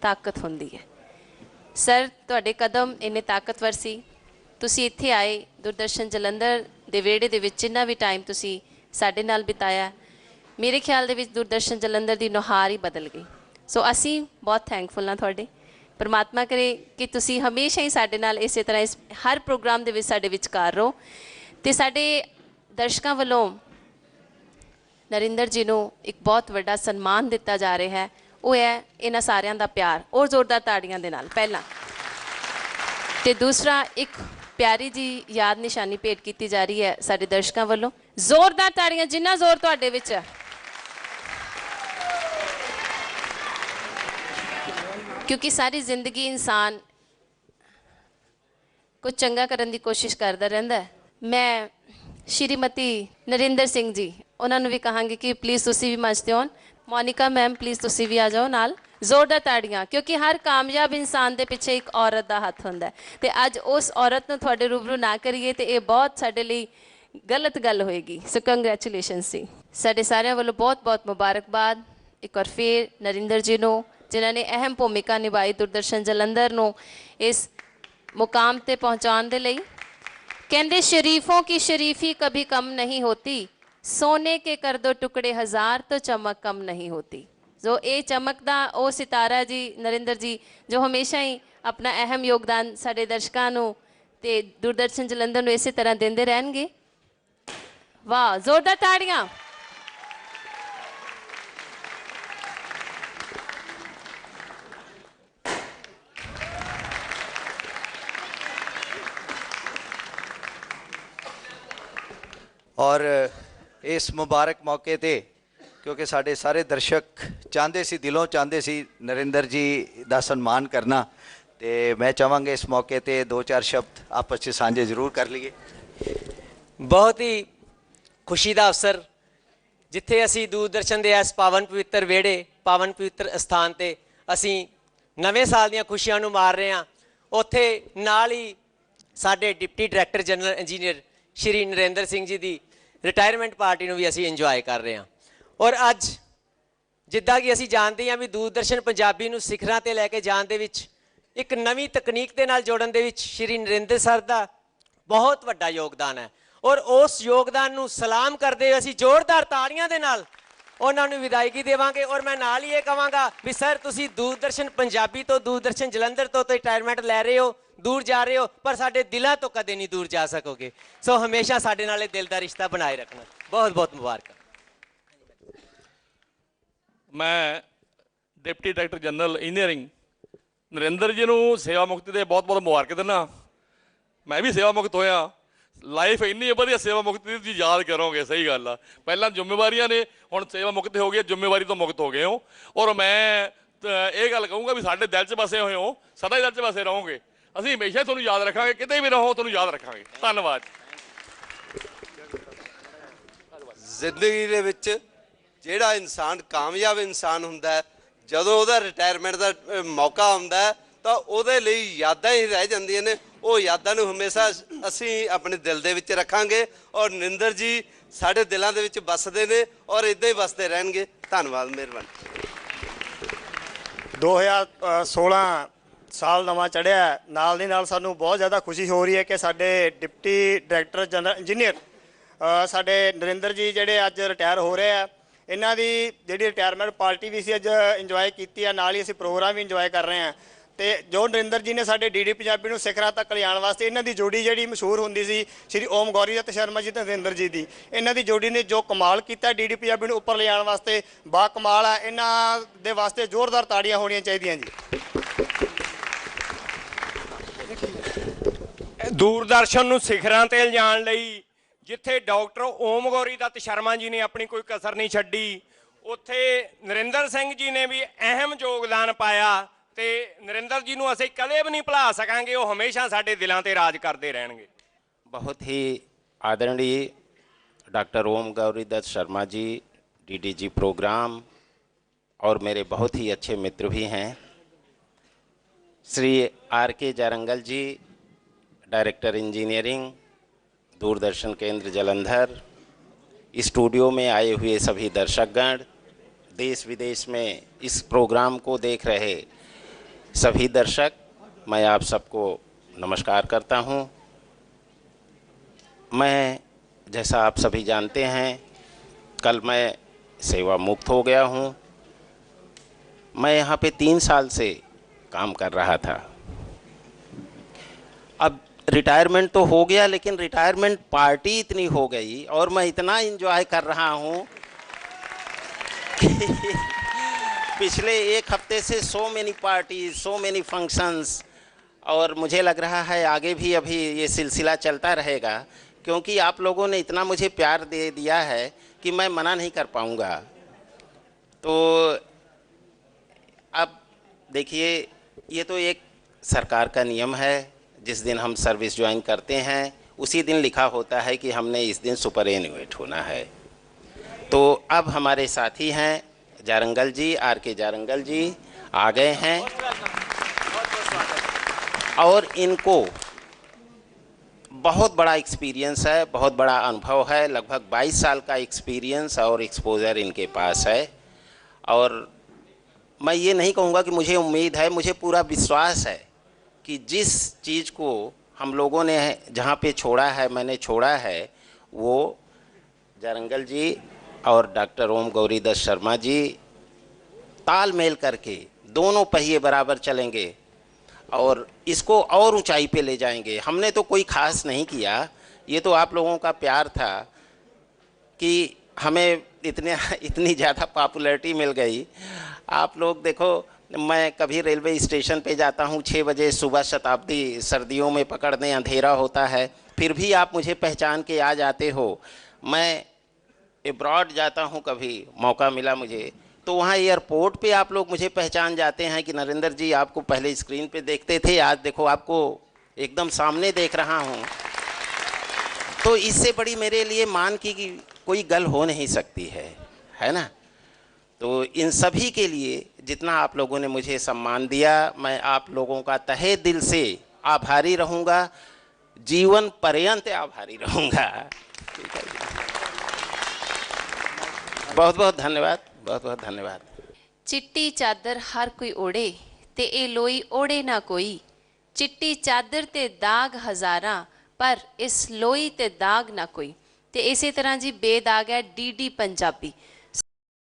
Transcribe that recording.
ਤਾਕਤ ਹੁੰਦੀ ਹੈ। ਸਰ ਤੁਹਾਡੇ ਕਦਮ ਇੰਨੇ ਤਾਕਤਵਰ ਸੀ। ਤੁਸੀਂ ਇੱਥੇ ਆਏ, ਦੂਰਦਰਸ਼ਨ ਜਲੰਧਰ ਦੇ ਵਿਹੜੇ ਦੇ ਵਿੱਚ ਜਿੰਨਾ ਵੀ ਟਾਈਮ ਤੁਸੀਂ ਸਾਡੇ ਨਾਲ ਬਿਤਾਇਆ, ਮੇਰੇ ਖਿਆਲ ਦੇ ਵਿੱਚ ਦੂਰਦਰਸ਼ਨ ਜਲੰਧਰ ਦੀ ਨੁਹਾਰ ਹੀ ਬਦਲ ਗਈ। ਸੋ ਅਸੀਂ ਬਹੁਤ ਥੈਂਕਫੁਲ ਹਾਂ ਤੁਹਾਡੇ। ਪਰਮਾਤਮਾ ਕਰੇ ਕਿ ਤੁਸੀਂ ਹਮੇਸ਼ਾ ਹੀ ਸਾਡੇ ਨਾਲ ਇਸੇ ਤਰ੍ਹਾਂ ਇਸ ਹਰ ਪ੍ਰੋਗਰਾਮ ਦੇ ਵਿੱਚ ਸਾਡੇ ਵਿਚਕਾਰ ਰਹੋ। ਤੇ ਸਾਡੇ ਦਰਸ਼ਕਾਂ ਵੱਲੋਂ ਨਰਿੰਦਰ ਜੀ ਨੂੰ ਇੱਕ ਬਹੁਤ ਵੱਡਾ ਸਨਮਾਨ ਦਿੱਤਾ ਜਾ ਰਿਹਾ ਹੈ। ਉਹ ਹੈ ਇਹਨਾਂ ਸਾਰਿਆਂ ਦਾ ਪਿਆਰ, ਔਰ ਜ਼ੋਰਦਾਰ ਤਾੜੀਆਂ ਦੇ ਨਾਲ, ਪਹਿਲਾਂ। ਤੇ ਦੂਸਰਾ, ਇੱਕ ਪਿਆਰੀ ਜੀ ਯਾਦ ਨਿਸ਼ਾਨੀ ਭੇਟ ਕੀਤੀ ਜਾ ਰਹੀ ਹੈ ਸਾਡੇ ਦਰਸ਼ਕਾਂ ਵੱਲੋਂ। ਜ਼ੋਰਦਾਰ ਤਾੜੀਆਂ, ਜਿੰਨਾ ਜ਼ੋਰ ਤੁਹਾਡੇ ਵਿੱਚ ਹੈ। ਕਿਉਂਕਿ ਸਾਰੀ ਜ਼ਿੰਦਗੀ ਇਨਸਾਨ ਕੁਝ ਚੰਗਾ ਕਰਨ ਦੀ ਕੋਸ਼ਿਸ਼ ਕਰਦਾ ਰਹਿੰਦਾ ਮੈਂ ਸ਼੍ਰੀਮਤੀ ਨਰਿੰਦਰ ਸਿੰਘ ਜੀ, ਉਹਨਾਂ ਨੂੰ ਵੀ ਕਹਾਂਗੀ ਕਿ ਪਲੀਜ਼ ਤੁਸੀਂ ਵੀ ਮੰਚ ਤੇ ਆਉਣ ਮੋਨਿਕਾ ਮੈਮ ਪਲੀਜ਼ ਤੁਸੀਂ ਵੀ ਆ ਜਾਓ ਨਾਲ। ਜ਼ੋਰਦਾਰ ਤਾੜੀਆਂ, ਕਿਉਂਕਿ ਹਰ ਕਾਮਯਾਬ ਇਨਸਾਨ ਦੇ ਪਿੱਛੇ ਇੱਕ ਔਰਤ ਦਾ ਹੱਥ ਹੁੰਦਾ ਤੇ ਅੱਜ ਉਸ ਔਰਤ ਨੂੰ ਤੁਹਾਡੇ ਰੂਬਰੂ ਨਾ ਕਰੀਏ ਤੇ ਇਹ ਬਹੁਤ ਸਾਡੇ ਲਈ ਗਲਤ ਗੱਲ ਹੋਏਗੀ। ਸੋ ਕੰਗ੍ਰੈਚੁਲੇਸ਼ਨ ਸੀ ਸਾਡੇ ਸਾਰਿਆਂ ਵੱਲੋਂ ਬਹੁਤ-ਬਹੁਤ ਮੁਬਾਰਕਬਾਦ। ਇੱਕ ਵਾਰ ਫੇਰ ਨਰਿੰਦਰ ਜੀ ਨੂੰ, ਜਿਨ੍ਹਾਂ ਨੇ ਅਹਿਮ ਭੂਮਿਕਾ ਨਿਭਾਈ ਦੁਰਦਰਸ਼ਨ ਜਲੰਧਰ ਨੂੰ ਇਸ ਮੁਕਾਮ ਤੇ ਪਹੁੰਚਾਉਣ ਦੇ ਲਈ। ਕਹਿੰਦੇ, ਸ਼ਰੀਫੋਂ ਕੀ ਸ਼ਰੀਫੀ ਕभी ਕਮ ਨਹੀਂ ਹੋਤੀ। ਸੋਨੇ ਕੇ ਕਰ ਦੋ ਟੁਕੜੇ ਹਜ਼ਾਰ ਤੋਂ ਚਮਕ ਕਮ ਨਹੀਂ ਹੋਤੀ। ਜੋ ਇਹ ਚਮਕਦਾ ਉਹ ਸਿਤਾਰਾ ਜੀ, ਨਰਿੰਦਰ ਜੀ, ਜੋ ਹਮੇਸ਼ਾ ਹੀ ਆਪਣਾ ਅਹਿਮ ਯੋਗਦਾਨ ਸਾਡੇ ਦਰਸ਼ਕਾਂ ਨੂੰ ਤੇ ਦੂਰਦਰਸ਼ਨ ਜਲੰਧਰ ਨੂੰ ਇਸੇ ਤਰ੍ਹਾਂ ਦਿੰਦੇ ਰਹਿਣਗੇ। ਵਾਹ, ਜ਼ੋਰਦਾਰ ਤਾੜੀਆਂ। और ਇਸ ਮੁਬਾਰਕ ਮੌਕੇ ਤੇ, ਕਿਉਂਕਿ ਸਾਡੇ ਸਾਰੇ ਦਰਸ਼ਕ ਚਾਹੁੰਦੇ ਸੀ, ਦਿਲੋਂ ਚਾਹੁੰਦੇ ਸੀ ਨਰਿੰਦਰ ਜੀ ਦਾ ਸਨਮਾਨ ਕਰਨਾ। ਤੇ ਮੈਂ ਚਾਹਾਂਗਾ ਇਸ ਮੌਕੇ ਤੇ ਦੋ ਚਾਰ ਸ਼ਬਦ ਆਪਸ ਵਿੱਚ ਸਾਂਝੇ ਜ਼ਰੂਰ ਕਰ ਲਈਏ। ਬਹੁਤ ਹੀ ਖੁਸ਼ੀ ਦਾ ਅਵਸਰ, ਜਿੱਥੇ ਅਸੀਂ ਦੂਰਦਰਸ਼ਨ ਦੇ ਇਸ ਪਾਵਨ ਪਵਿੱਤਰ ਵਿਹੜੇ, ਪਾਵਨ ਪਵਿੱਤਰ ਸਥਾਨ ਤੇ ਅਸੀਂ ਨਵੇਂ ਸਾਲ ਦੀਆਂ ਖੁਸ਼ੀਆਂ ਨੂੰ ਮਾਰ ਰਹੇ ਹਾਂ। ਉੱਥੇ ਨਾਲ ਹੀ ਸਾਡੇ deputy director general engineer Shri Narinder Singh ji ਦੀ ਰਿਟਾਇਰਮੈਂਟ ਪਾਰਟੀ ਨੂੰ ਵੀ ਅਸੀਂ ਇੰਜੋਏ ਕਰ ਰਹੇ ਹਾਂ। ਔਰ ਅੱਜ ਜਿੱਦਾਂ ਕਿ ਅਸੀਂ ਜਾਣਦੇ ਹਾਂ ਵੀ ਦੂਰਦਰਸ਼ਨ ਪੰਜਾਬੀ ਨੂੰ ਸਿਖਰਾਂ ਤੇ ਲੈ ਕੇ ਜਾਣ ਦੇ ਵਿੱਚ, ਇੱਕ ਨਵੀਂ ਤਕਨੀਕ ਦੇ ਨਾਲ ਜੋੜਨ ਦੇ ਵਿੱਚ ਸ਼੍ਰੀ ਨਰਿੰਦਰ ਸਰ ਦਾ ਬਹੁਤ ਵੱਡਾ ਯੋਗਦਾਨ ਹੈ। ਔਰ ਉਸ ਯੋਗਦਾਨ ਨੂੰ ਸਲਾਮ ਕਰਦੇ ਹੋਏ ਅਸੀਂ ਜ਼ੋਰਦਾਰ ਤਾੜੀਆਂ ਦੇ ਨਾਲ ਉਹਨਾਂ ਨੂੰ ਵਿਦਾਇਗੀ ਦੇਵਾਂਗੇ। ਔਰ ਮੈਂ ਨਾਲ ਹੀ ਇਹ ਕਹਾਂਗਾ ਵੀ ਸਰ, ਤੁਸੀਂ ਦੂਰਦਰਸ਼ਨ ਪੰਜਾਬੀ ਤੋਂ, ਦੂਰਦਰਸ਼ਨ ਜਲੰਧਰ ਤੋਂ ਰਿਟਾਇਰਮੈਂਟ ਲੈ ਰਹੇ ਹੋ। ਦੂਰ ਜਾ ਰਹੇ ਹੋ ਪਰ ਸਾਡੇ ਦਿਲਾਂ ਤੋਂ ਕਦੇ ਨਹੀਂ ਦੂਰ ਜਾ ਸਕੋਗੇ। ਸੋ ਹਮੇਸ਼ਾ ਸਾਡੇ ਨਾਲ ਇਹ ਦਿਲ ਦਾ ਰਿਸ਼ਤਾ ਬਣਾਏ ਰੱਖਣਾ। ਬਹੁਤ ਬਹੁਤ ਮੁਬਾਰਕਾਂ। ਮੈਂ deputy director general engineering Narinder ji ਨੂੰ ਸੇਵਾ ਮੁਕਤੀ ਦੇ ਬਹੁਤ ਬਹੁਤ ਮੁਬਾਰਕ ਦਿੰਦਾ। ਮੈਂ ਵੀ ਸੇਵਾ ਮੁਕਤ ਹੋਇਆ। ਲਾਈਫ ਇੰਨੀ ਵਧੀਆ ਸੇਵਾ ਮੁਕਤੀ ਦੀ ਤੁਸੀਂ ਯਾਦ ਕਰੋਗੇ ਸਹੀ ਗੱਲ ਆ। ਪਹਿਲਾਂ ਜ਼ਿੰਮੇਵਾਰੀਆਂ ਨੇ ਹੁਣ ਸੇਵਾ ਮੁਕਤ ਹੋ ਗਈ ਹੈ, ਜ਼ਿੰਮੇਵਾਰੀ ਤੋਂ ਮੁਕਤ ਹੋ ਗਏ ਹੋ। ਔਰ ਮੈਂ ਇਹ ਗੱਲ ਕਹੂੰਗਾ ਵੀ ਸਾਡੇ ਦਿਲ 'ਚ ਵਸੇ ਹੋਏ ਹੋ ਸਦਾ ਹੀ ਦਿਲ 'ਚ ਵਸੇ ਰਹੋਗੇ। ਅਸੀਂ ਹਮੇਸ਼ਾ ਤੁਹਾਨੂੰ ਯਾਦ ਰੱਖਾਂਗੇ ਕਿਤੇ ਵੀ ਰਹੋ ਤੁਹਾਨੂੰ ਯਾਦ ਰੱਖਾਂਗੇ। ਧੰਨਵਾਦ। ਜ਼ਿੰਦਗੀ ਦੇ ਵਿੱਚ ਜਿਹੜਾ ਇਨਸਾਨ ਕਾਮਯਾਬ ਇਨਸਾਨ ਹੁੰਦਾ ਹੈ ਜਦੋਂ ਉਹਦਾ ਰਿਟਾਇਰਮੈਂਟ ਦਾ ਮੌਕਾ ਆਉਂਦਾ ਹੈ, ਤਾਂ ਉਹਦੇ ਲਈ ਯਾਦਾਂ ਹੀ ਰਹਿ ਜਾਂਦੀਆਂ ਨੇ। ਉਹ ਯਾਦਾਂ ਨੂੰ ਹਮੇਸ਼ਾ ਅਸੀਂ ਆਪਣੇ ਦਿਲ ਦੇ ਵਿੱਚ ਰੱਖਾਂਗੇ ਔਰ ਨਿੰਦਰ ਜੀ ਸਾਡੇ ਦਿਲਾਂ ਦੇ ਵਿੱਚ ਵੱਸਦੇ ਨੇ ਔਰ ਇਦਾਂ ਹੀ ਵੱਸਦੇ ਰਹਿਣਗੇ। ਧੰਨਵਾਦ ਮਿਹਰਬਾਨੀ। 2016 ਸਾਲ ਨਵਾਂ ਚੜਿਆ ਨਾਲ ਦੀ ਨਾਲ ਸਾਨੂੰ ਬਹੁਤ ਜ਼ਿਆਦਾ ਖੁਸ਼ੀ ਹੋ ਰਹੀ ਹੈ ਕਿ ਸਾਡੇ ਡਿਪਟੀ ਡਾਇਰੈਕਟਰ ਜਨਰਲ ਇੰਜੀਨੀਅਰ ਸਾਡੇ ਨਰਿੰਦਰ ਜੀ ਜਿਹੜੇ ਅੱਜ ਰਿਟਾਇਰ ਹੋ ਰਹੇ ਆ, ਇਹਨਾਂ ਦੀ ਜਿਹੜੀ ਰਿਟਾਇਰਮੈਂਟ ਪਾਰਟੀ ਵੀ ਸੀ ਅੱਜ ਇੰਜੋਏ ਕੀਤੀ ਆ, ਨਾਲ ਹੀ ਅਸੀਂ ਪ੍ਰੋਗਰਾਮ ਵੀ ਇੰਜੋਏ ਕਰ ਰਹੇ ਆ। ਤੇ ਜੋ ਨਰਿੰਦਰ ਜੀ ਨੇ ਸਾਡੇ ਡੀਡੀ ਪੰਜਾਬੀ ਨੂੰ ਸਿਖਰਾਂ ਤੱਕ ਲਿਆਉਣ ਵਾਸਤੇ, ਇਹਨਾਂ ਦੀ ਜੋੜੀ ਜਿਹੜੀ ਮਸ਼ਹੂਰ ਹੁੰਦੀ ਸੀ, ਸ਼੍ਰੀ ਓਮ ਗੌਰੀ ਦત્ਤ ਸ਼ਰਮਾ ਜੀ ਤੇ ਨਰਿੰਦਰ ਜੀ ਦੀ, ਇਹਨਾਂ ਦੀ ਜੋੜੀ ਨੇ ਜੋ ਕਮਾਲ ਕੀਤਾ ਡੀਡੀ ਪੰਜਾਬੀ ਨੂੰ ਉੱਪਰ ਲਿਆਉਣ ਵਾਸਤੇ, ਬਾ ਕਮਾਲ ਆ, ਇਹਨਾਂ ਦੇ ਵਾਸਤੇ ਜ਼ੋਰਦਾਰ ਤਾੜੀਆਂ ਹੋਣੀਆਂ ਚਾਹੀਦੀਆਂ ਜੀ। ਦੂਰਦਰਸ਼ਨ ਨੂੰ ਸਿਖਰਾਂ ਤੇ ਲਿਜਾਣ ਲਈ ਜਿੱਥੇ ਡਾਕਟਰ ਓਮ ਗੌਰੀ ਦੱਤ ਸ਼ਰਮਾ ਜੀ ਨੇ ਆਪਣੀ ਕੋਈ ਕਸਰ ਨਹੀਂ ਛੱਡੀ ਉੱਥੇ ਨਰਿੰਦਰ ਸਿੰਘ ਜੀ ਨੇ ਵੀ ਅਹਿਮ ਯੋਗਦਾਨ ਪਾਇਆ ਤੇ ਨਰਿੰਦਰ ਜੀ ਨੂੰ ਅਸੀਂ ਕਦੇ ਵੀ ਨਹੀਂ ਭੁਲਾ ਸਕਾਂਗੇ ਉਹ ਹਮੇਸ਼ਾ ਸਾਡੇ ਦਿਲਾਂ ਤੇ ਰਾਜ ਕਰਦੇ ਰਹਿਣਗੇ बहुत ही आदरणीय doctor Om Gauri Dutt Sharma ji DDG programme और मेरे बहुत ही अच्छे मित्र भी हैं श्री आर के जारंगल जी डायरेक्टर इंजीनियरिंग, दूरदर्शन केंद्र जलंधर, स्टूडियो में आए हुए सभी दर्शकगण, देश विदेश में इस प्रोग्राम को देख रहे सभी दर्शक, मैं आप सबको नमस्कार करता हूँ। मैं, जैसा आप सभी जानते हैं, कल मैं सेवा मुक्त हो गया हूँ। मैं यहाँ पे तीन साल से काम कर रहा था। अब रिटायरमेंट तो हो गया, लेकिन रिटायरमेंट पार्टी इतनी हो गई और मैं इतना इंजॉय कर रहा हूँ पिछले एक हफ़्ते से so many party so many functions और मुझे लग रहा है आगे भी अभी ये सिलसिला चलता रहेगा, क्योंकि आप लोगों ने इतना मुझे प्यार दे दिया है कि मैं मना नहीं कर पाऊँगा। तो अब देखिए, ये तो एक सरकार का नियम है जिस दिन हम सर्विस ज्वाइन करते हैं, उसी दिन लिखा होता है कि हमने इस दिन सुपर एनुएट होना है। तो अब हमारे साथी हैं, जारंगल जी, आर के जारंगल जी, आ गए हैं। और इनको बहुत बड़ा एक्सपीरियंस है, बहुत बड़ा अनुभव है, लगभग 22 साल का एक्सपीरियंस और एक्सपोजर इनके पास है। और मैं ये नहीं कहूँगा कि मुझे उम्मीद है, मुझे पूरा विश्वास है कि जिस चीज़ को हम लोगों ने जहाँ पे छोड़ा है, मैंने छोड़ा है, वो जारंगल जी और डॉक्टर ओम गौरीदस शर्मा जी तालमेल करके दोनों पहिए बराबर चलेंगे और इसको और ऊंचाई पे ले जाएँगे। हमने तो कोई खास नहीं किया। ये तो आप लोगों का प्यार था कि हमें इतने, इतनी ज़्यादा पॉपुलैरिटी मिल गई। आप लोग देखो मैं कभी रेलवे स्टेशन पे जाता हूँ छः बजे सुबह शताब्दी सर्दियों में पकड़ने अंधेरा होता है, फिर भी आप मुझे पहचान के आ जाते हो। मैं एब्रॉड जाता हूँ कभी, मौका मिला मुझे। तो वहाँ एयरपोर्ट पे आप लोग मुझे पहचान जाते हैं कि नरेंद्र जी आपको पहले स्क्रीन पे देखते थे, आज देखो आपको एकदम सामने देख रहा हूँ। तो इससे बड़ी मेरे लिए मान की कोई गल हो नहीं सकती है है ना? तो इन सभी के लिए जितना आप लोगों ने मुझे सम्मान दिया मैं आप लोगों का तहे दिल से आभारी रहूँगा जीवन पर्यंत आभारी रहूँगा ठीक है जी। बहुत बहुत धन्यवाद बहुत बहुत धन्यवाद ਚਿੱਟੀ ਚਾਦਰ ਹਰ ਕੋਈ ਓੜੇ ਤੇ ਇਹ ਲੋਈ ਓੜੇ ਨਾ ਕੋਈ ਚਿੱਟੀ ਚਾਦਰ ਤੇ ਦਾਗ ਹਜ਼ਾਰਾਂ ਪਰ ਇਸ ਲੋਈ ਤੇ ਦਾਗ ਨਾ ਕੋਈ ਤੇ ਇਸੇ ਤਰ੍ਹਾਂ ਜੀ ਬੇਦਾਗ ਹੈ ਡੀਡੀ ਪੰਜਾਬੀ